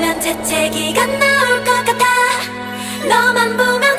보면 재채기가 나올 것 같아. 너만 보면